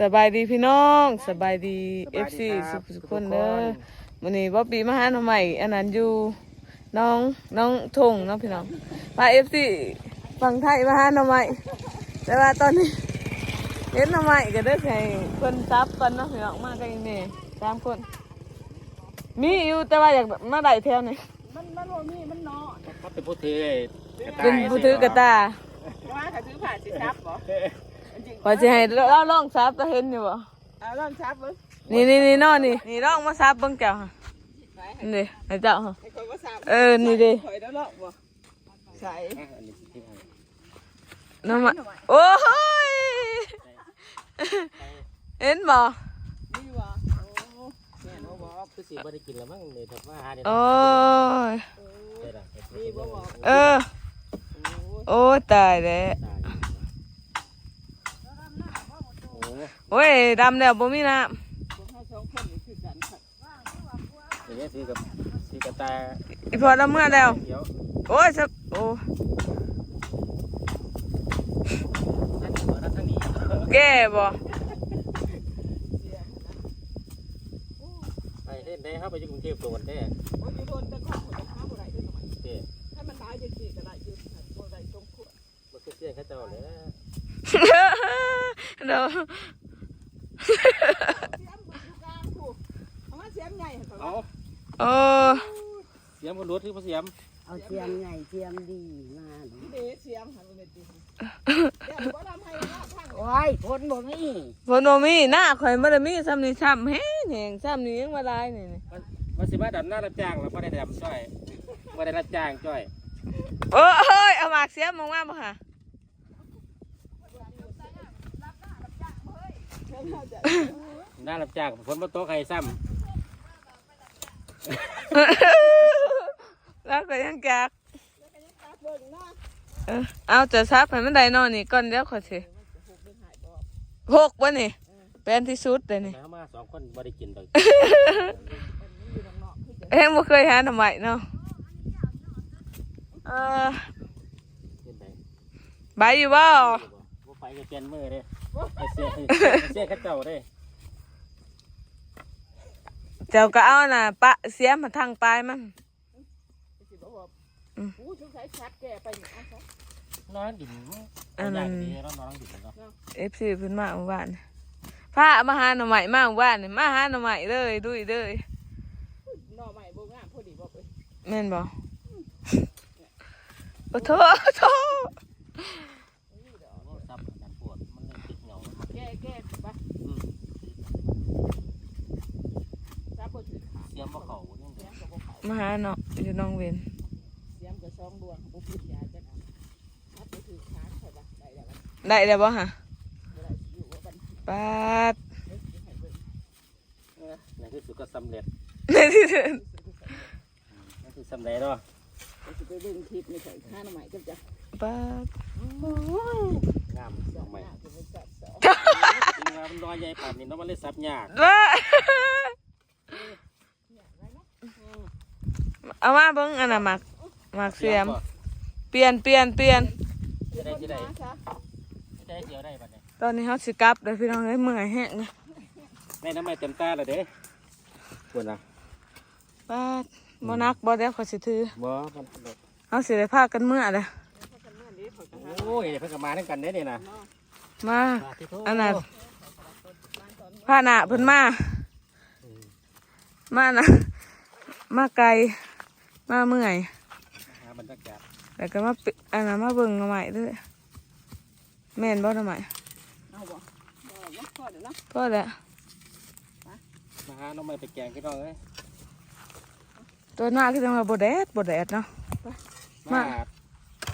สบายดีพี่น้องสบายดีสบาย FC ดีคสุรับขสุขทุกคนๆเด้อคนมื้อนี้บ๊อบบี้มาหาหน่อใหม่อันนั้นอยู่น้องน้องทงเนาะพี่น้องพา FC ฝั่งไทยมาหาหน่อใหม่แต่ว่าตอนนี้เห็นหน่อใหม่ก็ได้ให้เพิ่นซับกันเนาะพี่น้องมากันอีแม่สามคน มีอยู่แต่ว่าอยากมาได้แถวนี้มันมันบ่มีมันเนาะเขาเป็นผู้ถือกระต่ายเป็นผู้ถือกระตาว่าถ้าถือผ่าสิซับบ่จริ งขอสิให้เราลองซับจะเห็นอยู่บ่เอาลองซับเบิ่งนี่นี่นี่เนาะนี่นี่ลองมาซับเบิ่งเจ้าค่ะไปนี่ให้เจ้าค่ะให้คนว่าซับเออนี่ดิข่อยแล้วเนาะบ่ใส่อะอันนี้ที่ให้น้ำมันโอ้ยเห็นบ่นี่ว่ะโอ้แม่น้องบอกคือสิบ่ได้กินแล้วมั้งเนี่ยแต่ว่าหาเดี๋ยวโอ้ยเดี๋ยวนะนี่บ่บอกเออโอ้โอ้ยตายแล้วตาย โอ้โอ้ยดำแล้วบ่มีน้พวกเฮาสองคนนี่คือกันค่ะเดี๋ยวนี้ซื้อกับซื้อกระต่ายำอีพอเราเมื่อแล้วเดี๋ยวโอ้ยสักโอ้นั่นหัวนั่นทางนี้แก่บ่ไปเล่นได้เข้าไปอยู่กรุงเทพโดนได้โอ้ยอยู่บนตะขอคนจะหาบ่ได้เด้อหน่อยเด้ให้มันตายจังซี่ก็ได้อยู่บ่ได้สมควรบ่คือเสียงเขาเจ้าเลย เดี๋ยวเสียมอยู่กลางผู้เอามาเสียมใหญ่ให้เขาเอาโอ้เสียงคนรถคือบ่เสียงเอาเทียมใหญ่เทียมดีมาดูเด้เสียมหันบ่แม่นติเดี๋ยวบ่ทำให้ว่าพังโอ้ยพ้นบ่มีฝนบ่มีหน้าข่อยบ่ได้มีซ้ำนี่ซ้ำแฮงแฮงซ้ำนี่ยังบ่ลายนี่นี่ว่าสิมาดำหน้ารับจ้างแล้วบ่ได้ดำจ้อยบ่ได้รับจ้างจ้อยโอ้ยเอาหมากเสียมมาบ่ค่ะ น้ารับจ้างฝนบ่ตกให้ซ้ำแล้วก็ยังแกกเบิ่งเนาะเออเอาจะซับให้มันได้เนอนนี่ก่อนเดี๋ยวขอยสิหกวะนี่เป็นที่สุดเลยนี่มามาสองคนบ่ได้กินดอกเฮงบ่เคยหาหน่อไม้เนาะเออเห็นไหมใบอยู่บ่บ่ไปก็เปลี่ยนมือเด้ ไอ้เสียไอ้เสียเขาเจ้าเด้เจ้าก็เอาน่ะปะเสียมมาทางปลายมันสิบอกว่าอืมอู้สงสัยชัดแก่ไปนี่เอาซะนอนดินเอาอย่างดีแล้วนอนดินเนาะ FC เพิ่นมาเมื่อวานพามาหาหน่อไม้มาเมื่อวานนี่มาหาหน่อไม้เลยดุยเลยหน่อใหม่บ่งามพอดีบ่เอ้ยแม่นบ่โอ้โถโถ ซับกันปวดมันเลยติดเหงา แก่แก่ไปซับบ่ถือขา เสียมบ่เข้านี่ เสียมก็บ่เข้า มาหาเนาะอยู่น้องเวนเสียมก็ช่องดวงบ่พิดยาจักอันซับบ่ถือขาค่อยบ่ได้แล้วบ่ได้แล้วบ่ฮะได้อยู่ว่าบันปาดเฮ้ยสิให้เบิ่งนั่นคือสุดก็สำเร็จในที่สุดนั่นคือสำเร็จเนาะเดี๋ยวสิไปเบิ่งคลิปนี่ใส่ข้าหน่อใหม่ก็จะปาดงามสสอองงใหม่ใหม่จะเป็นจัดสองจริงว่ามันน้อยใหญ่ป่านนี้เนาะมันเลยซับยาก ว้า เอามาเบิ่งอันน่ะหมักหมักเสียม เปลี่ยนเปลี่ยนเปลี่ยนจะได้จะได้มาซะจะได้เดียวได้บัดนี้ตอนนี้เขาสิกลับเดี๋ยวพี่น้องได้เมื่อยแห้งนะแม่น้ำไม่เต็มตาเลยเด้ปวดนะปาดบ่นักบ่เดี๋ยวเขาสิถือบ่มันเขาสิได้พากันเมื่อเลยโอ้ยเพิ่งกลับมาทั้งกันได้นี่นะมาอันนั้นพาหนะเพิ่นมามานะมาไกล มาเมื่อยหาบรรยากาศแล้วก็มาปิอันนั้นมาเบิ่งเอาใหม่ด้วยแม่นบ่ทำไมเอาบ่บ่เนาะพอเดี๋ยวเนาะก็แหละมาหาน้องไม่ไปแกงพี่น้องเอ้ยตัวหน้าคือจังว่าบ่แดดบ่แดดเนาะมา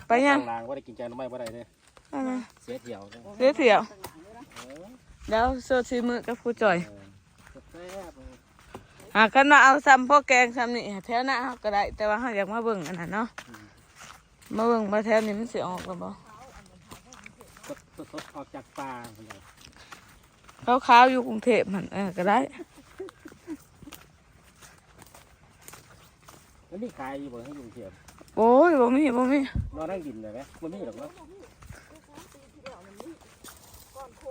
ไปยังลางว่าได้กินแกงน้องไม่บ่ได้เด้ออันนั้นเสียเที่ยวเด้อเสียเถียวเออแล้วโซชีมือกับผู้จ่อยเออแซ่บๆ หากกันว่าเอาซ้ำพ่อแกงซ้ำนี่แถวหน้าเฮาก็ได้ แต่ว่าเฮาอยากมาเบิ่งอันนั้นเนาะมาเบิ่งมาแถวนี้มันสิออกแล้วบ่สดสดสดออกจากป่าพุ่นเลยขาวๆอยู่กรุงเทพมันเออก็ได้แล้วมีขายอยู่บ่ให้ลุงเทียบโอ้ยบ่มีบ่มีนอนนั่งดินเลยไหมมันมีหรอกเนาะก่อนโค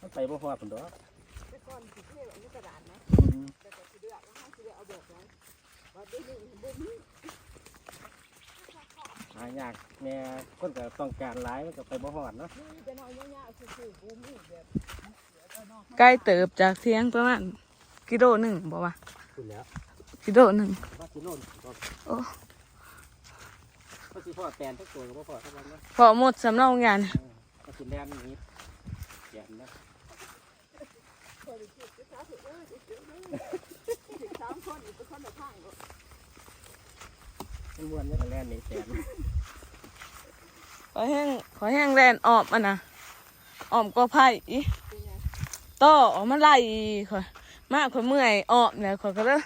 มันไปบ่พอผมดอกแต่ ก่อนสิเทอันนี้กระดาษนะแต่ก็สิเลือกว่าเฮาสิได้เอาแบบไหนว่าเดี๋ยวนี้บ่มีหายากแม่คนก็ต้องการหลายมันก็ไปบ่ฮอดเนาะมีแต่น้อยยาวๆซื่อๆบ่มีแบบใกล้เติบจากเที่ยงประมาณกิโลหนึ่งบอกว่าคุณแล้วกิโลหนึ่งว่าสิโน่นก็โอ้ก็สิพอแตนทุกตัวก็บ่พอทุกวันเนาะพอหมดสำเนางานก็สิแล่นอย่างนี้แตนนะ สิบสามคนอยู่เป็นคนละทางบ่มันม่วนนี่ก็แล่นนี่แตนขอแห้งขอแห้งแลนออมอะนะออมก็ไผ่อีต่อออกมาไล่ขอยมากขอยเมื่อยออมแล้วขอยก็เลย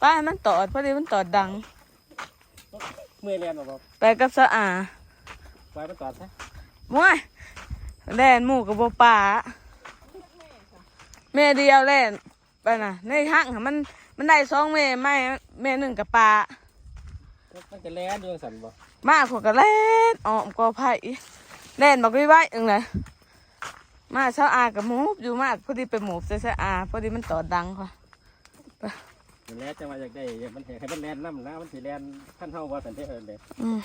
ป้าให้มันตอดพอดีมันตอดดัง เมื่อยแล่นบ่บ่ไปกับสะอาไว้มันตอดซะม้วยแลนหมู่กับโบป่าแม่เดียวแลน ไปน่ะในห้างค่ะมันมันได้สองแม่ไม่แม่หนึ่งกับปลามันจะแล่นอยู่จังซั่นบ่มาขอยก็แล่นออมก็ไผ่แล่นบอกไว้ๆเองเลยมาเช้าอากับหมูบอยู่มากพอดีไปหมูบใส่เช้าอาพอดีมันตอดดังค่ะมันแล่นจังว่าอยากได้มันให้มันแล่นนำนะมันสิแล่นคันเฮาว่าซั่นเด้อเด้อืม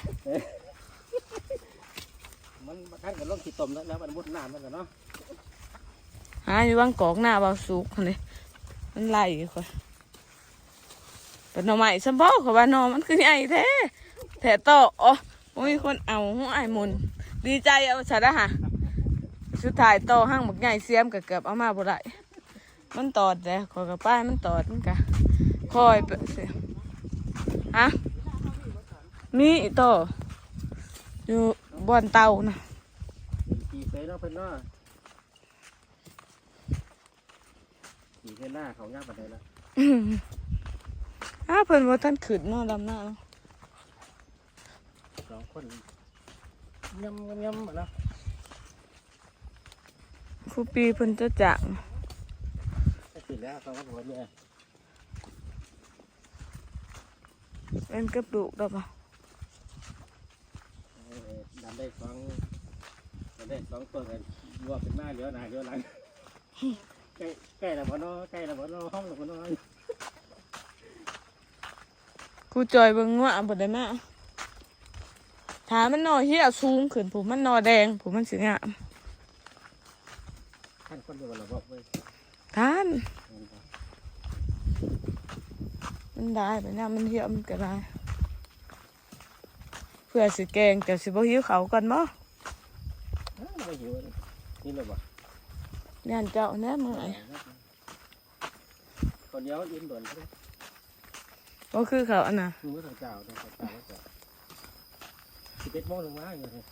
มันคันก็ลงสิต้มแล้วแล้วมันมุดน้ำมันก็เนาะหาอยู่ว่างกอกหน้าเบาสุกเลย มันไหลค่ะเป็นหน่อไม้สมบอกเขาว่าหน่อมันคือใหญ่แท้แท้โตอ๋อมีคนเอาหัวไอ้มุนดีใจเอาซะนะฮะสุดท้ายโตห้างบักใหญ่เสียมกับเกือบเอามาบ่ได้มันตอดแล้วขอยกับป้ายมันตอดมันกะคอยไปเสียฮะมีอีโตอยู่บนเตานะขี่เสยเนาะเพิ่นเนา ขี่เพิ่นหน้าเขายากปานใดละอืมอ้าเพิ่นว่าท่านขึ้นเนาะดำหน้าเนาะสองคนยำยำยำเนาะครูปีเพิ่นจะจังก็สิแล้วสองคนหัวเนี่ยเป็นกระดูกดอกอะเออดำได้สองดำได้สองตัวกันรวมเป็นหน้าเลี้ยวหน้าเลี้ยวหลัง ใกล้ใกล้แล้วบ่เนาะใกล้แล้วบ่เนาะห้องแล้วบ่เนาะครูจอยเบิ่งว่าบ่ได้มาถามมันหนอเหี้ยสูงขึ้นผมมันหนอแดงผมมันสิงามท่านคนเดียวเราบอกเว้ยทานมันได้ไปนะมันเหี้ยมันก็ได้เพื่อสิแกงแต่สิบ่หิวเขาวก่อนบ่เอ้าไม่หิวเลยนี่เลยบ่ ย่านเจ้าแน่มื้อไหนคนเดียวยืนด่วนเลยบ่คือเขาอันน่ะมือทางเจ้าทางเจ้าเจ้าสิบเอ็ดโมงลงมาอยู่เลย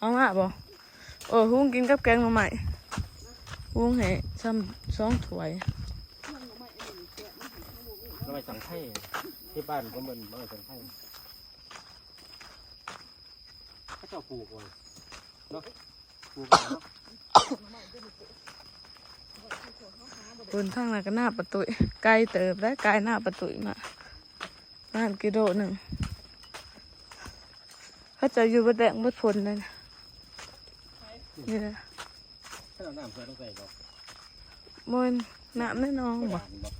เอามาบ่เออหุงกินกับแกงหน่อไม้หุงให้ซ้ำสองถ้วยเราไปสังไข่ที่บ้านผมมันเราไปสังไข่เขาเจ้าปลูกไว้ เนาะปลูกไว้เนาะบนทางนั้นก็หน้าประตูไกลเติบได้ไกลหน้าประตูมาบ้านกิโลหนึ่งเขาจะอยู่บนแดงบนพลเลยนะนี่นะถ้าเราน้ำเพื่อต้องใส่บ่มนน้ำแน่นอนบ่บ่ดานบ่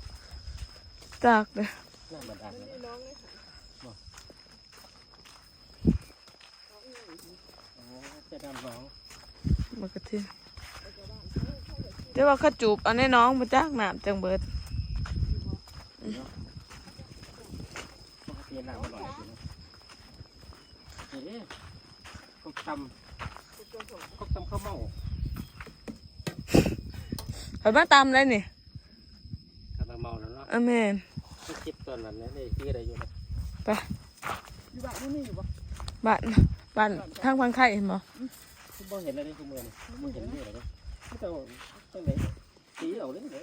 จากเลยน้ำบาดาลเลยบ่อ๋อ จะดำน้องมากระทิเดี๋ยวว่าเขาจูบเอาแน่น้องมาจากน้ำจังเบิดมันก็เปลี่ยนน้ำมาหน่อยสิเนาะนี่เด้เขาตำเขาตำข้าวเมาเห็นมาตามเลยนี่ข้าวเมาแล้วเนาะอเมนที่คิดตอนนั้นเนี่ยนี่คืออะไรอยู่นะไปอยู่บ้านนี่อยู่บ่บ้าน บ้านทางพังไข่เห็นบ่คุณบ่เห็นอะไรในคุณมือนี่บ่เห็นนี่เหรอเนี่ยเจ้าตั้งไหนสีเอาเลยเนี่ย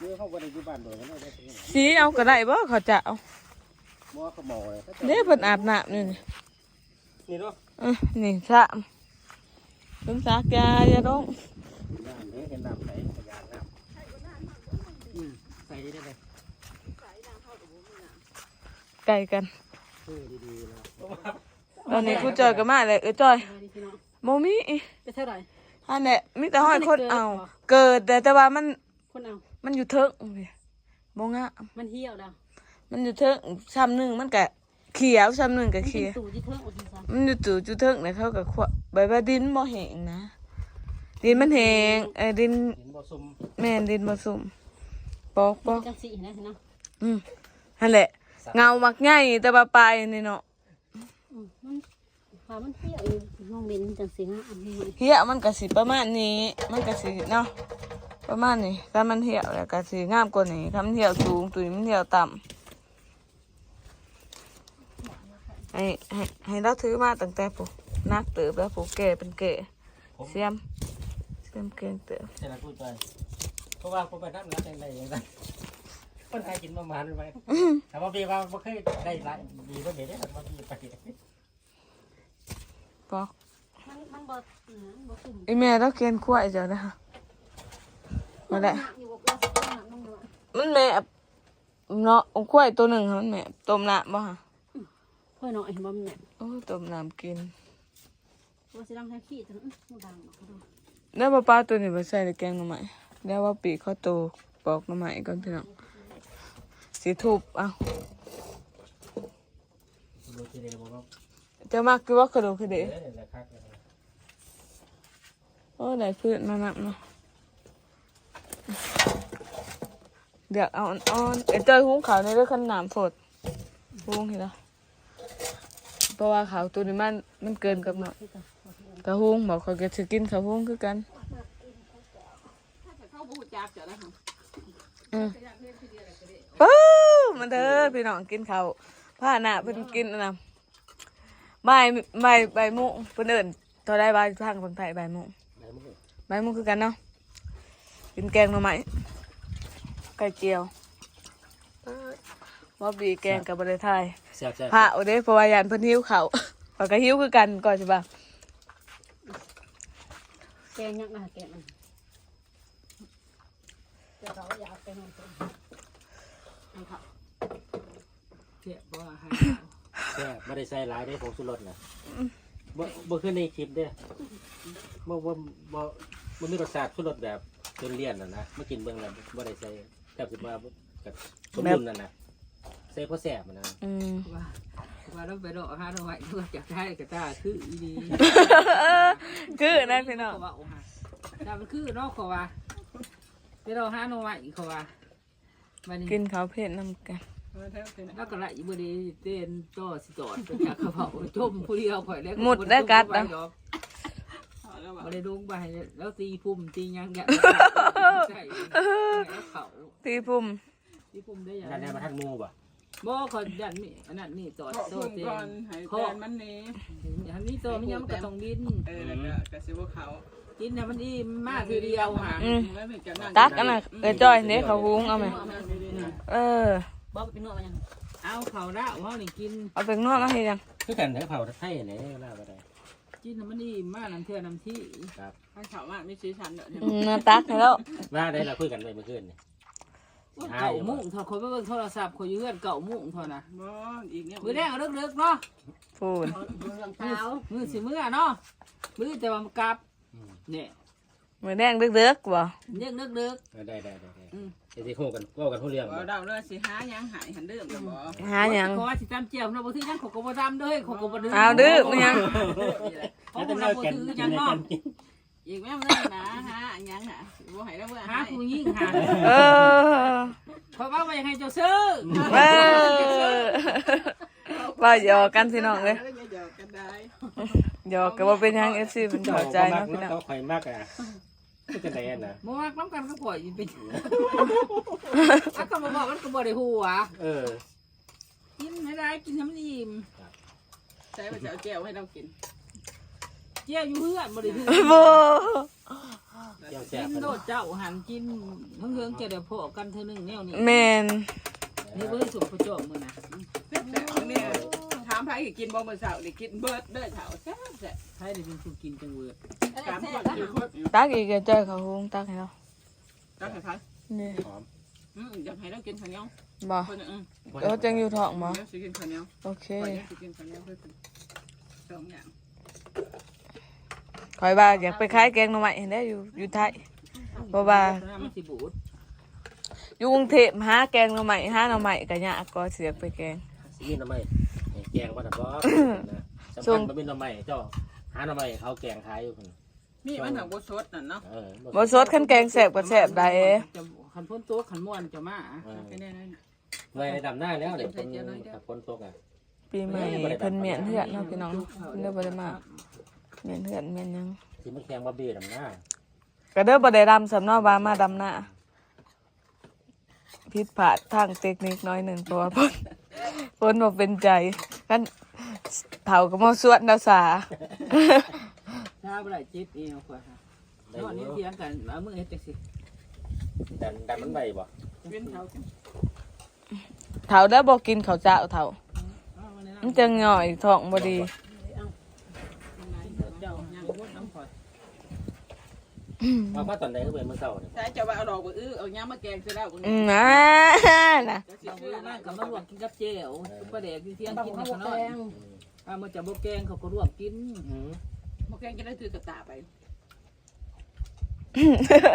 นี่เขาบ่ได้อยู่บ้านโดยกันได้ได้สีเอาก็ได้บ่เขาจะเอาบ่เขาเมาเลยเด้เพิ่นอาบน้ำนี่นี่นี่เนาะเออนี่สามเพิ่นซักยาอย่าร้องน้ำเนี่ยเห็นน้ำไหลพยานน้ำอืมใส่ได้เลยไก่กันคือดีๆแล้ว ตอนนี้กูจอยก็มาเลยเออจอยสวัสดีพี่น้องโมมีไปเท่าไหร่อันเนี้ยมีแต่ห้อยคนมันเกิดเอาเหรอเกิดแต่แต่ว่ามันคนเอา มันอยู่เทิงเว้ยบ่งะมันเหี่ยวแล้วมันอยู่เทิงซ้ำหนึงมันก็เขียวซ้ำหนึงก็มันเขีเป็ยนวตู่ที่เทิงอุทิศมันอยู่ตู่จุเทิงนะเขาก็ขวะใบว่าดินบ่แห้งนะดินมันแห้งเอ้ยดินเห็นบ่ซุ่มแม่นดินบ่สุ่มปอกปอกจังสีนะเนาะอืมนั่นแหละเงามักใหญ่แต่ว่าปลายนี่เนาะอื มมันพามันเหี่ยวอยู่น้องเบนจังสีงามนี่เหี้ยมันก็สิประมาณนี้ มันก็สิเนาะประมาณนี้ถ้ามันเหี่ยวแล้วก็สิงามกว่านี้ถ้ามันเหี่ยวสูงตุยมันเหี่ยวต่ำให้ให้ให้เราถือมาตั้งแต่ปุ๊นักเติบแล้วปุ๊แก่เป็นแก่เสียมเสียมเก่งเติบใช่ละพูดไปเพราะว่าผมไปนั่งนัดยังไงยังไงคนไทยกินประมาณไปแต่ว่าพี่ว่าบ่เคยได้หลายดีกว่าเด็ดแต่ว่าพี่ไป ปอกมันมันบ่เออมันบ่ขึ้นไอแม่ต้องเกณฑ์ขั้วเจ้านะคะมาได้อยู่กับเราสักหน่อยน้องเนาะมันแม่เนาะเอาขั้วตัวหนึ่งค่ะมันแม่ต้มน้ำบ่ฮะค่อยหน่อยเห็นบ่มันเนี่ยโอ้ต้มน้ำกินว่าสิดังแค่ขี้จังอื้อมันดังเนาะเขาดูแล้วปลาปลาตัวนี้ไปใส่ในแกงหน่อไม้แล้วว่าปีกข้าวโตปอกหน่อไม้ก่อนพี่น้องสีทูบเอ้าดูทีเดียวผมก็ จะมากคือว่ากระดูกคือเด็เอ๊ะเดี๋ยวครับโอ้ได้พืชมานับเนาะเดี๋ยวเอาอ่อนๆเอ้ยเจอหุ้งขาวในเรื่องขนามฝดหุ้งเห็นแล้วเพราะว่าขาวตัวนี้มันมันเกินกับหน่อยกระหุ้งบอกเขาจะสิกินข้าวหุ้งคือกันเข้าบูจักจะได้ค่ะอืมปู้มาเด้อพี่น้องกินข้าวผ้าหน้าเพิ่นกินอันนะบ่ายบ่ายบ่ายโมงเพิ่นเอิ้นเท่าได้บ่ายทางฝั่งไทยบ่ายโมงไหนมึงบ่ายโมงคือกันเนาะกินแกงหน่อไม้ไก่เจียวบ่บีแกงกับบริไทยแซ่บแซ่บพระเอาเด้เพราะว่ายานเพิ่นหิวข้าวข้อยก็หิวคือกันก่อนสิบ่าแกงยังนะแกงแต่เราอยากแกงมันเป็นให้เขาเทียบว่าให้ แซ่บไม่ได้ใส่หลายได้ผงสุรสนะบ่บ่ขึ้นในคลิปเด้อบ่บ่บ่บ่มีรสชาติสุรสแบบจนเลี่ยนน่ะนะมากินเบิ่งแล้วบ่ได้ใส่แทบสิว่ากับสมดุลนั่นน่ะใส่เพราะแซ่บมันนะอืมว่าว่าเราไปดอกหาเราไว้เราจะได้กระตาคืออีดีคือนั่นพี่น้องเขาว่าโอ้ฮะแต่มันคือเนอกเขาว่าไปเราหาเราไว้เขาว่าวันนี้กินข้าวเผ็ดนำกัน แล้วก็ละอีบดีเต้นต่อสิจอดไปจากกระเพราจมผู้เดียวข่อยแล้วหมดได้กัดนะนะบ่ได้ลงไปแล้วตีพุ่มตีหยังแกะใช่แล้วเขาตีพุ่มตีพุ่มได้ยังนั่นแหละมาทันหมู่บ่บ่ขอยันนี่อันนั้นนี่จอดเพราะโตพุ่มเต็ก่อนมให้ขอแฟนมันหนี้อันนี้โตมันยังมันก็ต้องดินเออแล้วก็กระซิบว่าเขาดินน่ะมันอิ่มมากทีเดียวหาอืมแล้วมันจะนั่งตักอันน่ะเออจ้อยเนี่ยเขาหุงเอาไหมเออ บ่ไปนวดมันยังเอาเขาละว่านี่กินเอาเป็นนวดมาให้ยังคือกันเด้อเผาไทยนี่ลาบ่ได้กินน่ะมันอิ่มมากน้ำเทื่อน้ำที่ให้เขาว่าไม่ชี้ชันเด้อเนี่ยอืมมาตักให้แล้วว่าได้เราคุยกันไปเมื่อคืนนี่เก่ามุ่งเถอะคนไปเบิ่งโทรศัพท์คนอยู่เฮือนเก่ามุ่งเถอะนะบ่อีกเนี่ยมือแดงเอาเลิกๆเนาะพูนเรื่องมือเท้ามือสิมือเนาะมือแต่ว่ามันกลับเนี่ยมือแดงเด็กๆบ่เลิกเลิกได้ได้ได้ได้ เดี๋ยวสิฮู้กันเว้ากันฮู้เรื่องบ่บ่เดาเลยสิหายังหายหันเดิมแล้วบ่หาหยัง ขอสิตามเจียวเนาะบ่ถือยังขก็บ่ตามเด้อขก็บ่ดื้อเอาดื้อมันยัง ขอแล้วบ่แต่เราเราบ่กันถือกิยันงในเนาะกันกินอีกแม่มันเลยนะหาอันยังน่ะบ่ให้แล้วเมื่อหาหาผู้หญิงหาเออขอยว่าบ่อยากให้เจ้าซื้อเออว่าหยอกกันพี่น้องเลยแล้วอย่าหยอกกันได้หยอกก็บ่เป็นหยัง FC เป็นเข้าใจเนาเนาะพี่น้อง เขาข่อยมากอะ คือจังได๋น่ะบ่มักน้ำกันก็ปล่อยไปอะก็บ่บอกมันก็บ่ได้ฮู้อะเออ กินไม่ได้กินให้มันอิ่มใช้ว่าจะเอาแก้วให้เรากินเจ้าอยู่เพื่อนบ่ได้ถือบ่เจ้าแซ่กิบนโดดเจ้าหันกินเฮืองๆจะได้พอกันเท่านึงแนวนี้แม่นนี่บ่ได้สุกพระเจ้ามื้อน่ะแซ่บๆเนี่ยถามไผสิกินบ่มื้อเช้านี่กินเบิดเด้อเช้าแซ่บใครได้เป็นผู้กินจังเว้ยๆถามคนอยู่คนอยู่ตักอีกก็จ้อยเขาหุงตักให้เราตักให้ไผนี่หอมอืมอยากให้เรากินข้าวเหนียวบ่คนอืมเออจังอยู่ท้องบ่เดี๋ยวสิกินข้าวเหนียวโอเคข่อยอยากสิกินข้าวเหนียวเพื่อสองอย่างคอยว่าอยากไปขายแกงหน่อไม้เห็นได้อยู่อยู่ไทยเพราะว่ามันสิบูดอยู่กรุงเทพหาแกงหน่อไม้หาหน่อไม้ก็ยากก็เสียไปแกงสิมีหน้ำไม้ แกงว่าแต่บ่นะสำส่คังญบ่มีหน้ำไม้เจ้าหาหน้ำไม้เขาแกงขายอยู่พุ่นมีมันหนักบดสดนั่นเนาะเออบ่สดคันแกงแซ่บก็แซ่บได้จะขันพ้นตัวขันม่วนจะมาเออแค่นี้นั่นไว้ดำหน้าแล้วเดี๋ยวคนถ้าฝนตกอะปีใหม่เพิ่นเมียนเฮือนเนาะพี่น้องเด้อบ่ได้มาเมียนเฮือนเมียนหยังสิมันแข็งบ่เบี้ยดำหน้าก็เด้อบ่ได้ดำสำเนาว่ามาดำหน้าผิดพลาดทางเทคนิคน้อยหนึ่งตัวเพิ่นเพิ่นบ่เป็นใจ กันเฒ่าก็มาสวดดาวสาถ้าบ่ได้เจ็บเอวกว่าได้นอนอนี่ยู่เถียงกันเอามือเฮ็ดจังซี่ดันดันมันใบบ่เว้นเขาเฒ่าได้บ่กินข้าวเจ้าเฒ่าเอามาแนะนำมันจังย่อยท้องบ่ดี เจ้ายังบ่น้ำข่อย ว่าว่าตอนไหนก็เป็นมื้อเช้าเนี่ยถ้าจะว่าเอาดอกบ่อื้อเอาย่างมาแกงซะแล้วบ่อืนี่มนะน่ะจะสิเอาเชื่อมานะกับมาลวกกินกับเจียวซุปเปอร์แดกที่เที่ยงกินกับขนมอืมอ่ามันจะบ่แกงเขาก็ลวกกินอืมบ่แกงจะได้ถือกระตาไป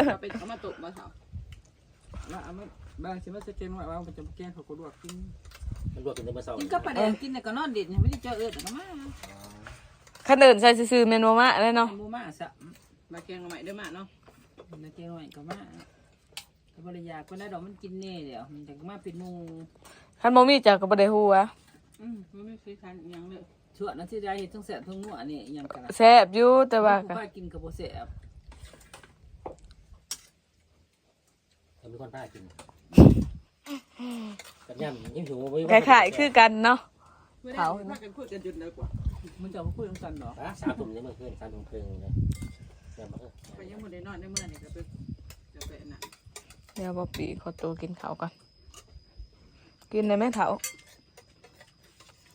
เอาไปเอามาตกมาเถาว่าเอามาบางสิมาสแกนว่าว่ามันจะบ่แกงเขาก็ลวกกินมันรวมเป็นมื้อเช้ากินกับปลาแดกกินแต่ก็นอนเด็ดไม่ได้เจอเอิดก็มาคันเดินใส่ซื่อๆแม่นบ่มาเลยเนาะหมูมาสะ มาแกงเอาใหม่เด้อมาเนาะนาเจหน่อยก็มาก็บริยาก็ได้ดอกมันกินเน่เดี๋ยวมันจะมาเป็นหมูคันบ่มีจักก็บ่ได้ฮู้ว่าอืมมันไม่ซื้อคันอิหยังเลยชั่วนั้นที่ได้เห็ดทั้งแสบทั้งนัวนี่ยังกันแซ่บอยู่แต่ว่าก็ก็กินกับโบแสบแล้วมีคนพากินกับย่ำยิ่งหิวบ่มีคล้ายๆคือกันเนาะไม่ได้พากันคุยกันจนเลยกว่ามันจะมาคุยกันหรออะสามทุ่มนี่มื้อคืนสามทุ่มครึ่งเลยแซ่บบ่เออ ไปยังบ่ได้นอนได้เมื่อนี่ก็ไปก็ไปอันนั้นเดี๋ยวบ่ปีขอตัวกินข้าวก่อนกินได้ไหมเฒ่า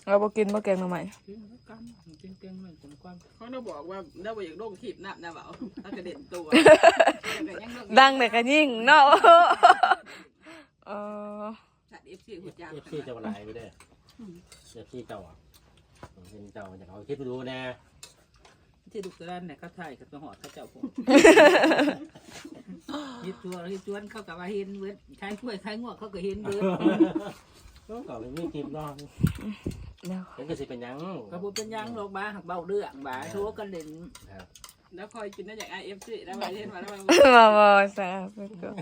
เราบ่กินบ่แกงหน่อไม้กินกันกินเก่งเลยจนความเขาเราบอกว่าเราบ่อยากลงคลิปนับนะเบาถ้ากระเด็นตัวดังแต่ก็ยิ่งเนาะเออสัตว์ FC หัวจักเอฟซีเจ้าหลายไปเด้อเอฟซีเจ้าอะเป็นเจ้าอยากเอาคิดไปดูแน่ ที่ดุกระดานเนี่ยเขาถ่ายกับตัวหอดเขาเจ้าผมฮิตตัวฮิตจวนเขากับว่าเห็นเวิร์ดคล้ายกล้วยคล้ายงวกเขาก็เห็นเวิร์ดก็เก่าเลยมีคลิปเนาะเดี๋ยวเห็นก็สิเป็นหยังกระปุกเป็นยังโลกบ้าหักเบาเรื่องบ้าโชว์กันเล่นครับแล้วคอยกินได้จาก IFC แล้วมาเล่นมาแล้วมามาบ่แซ่บไปก่อน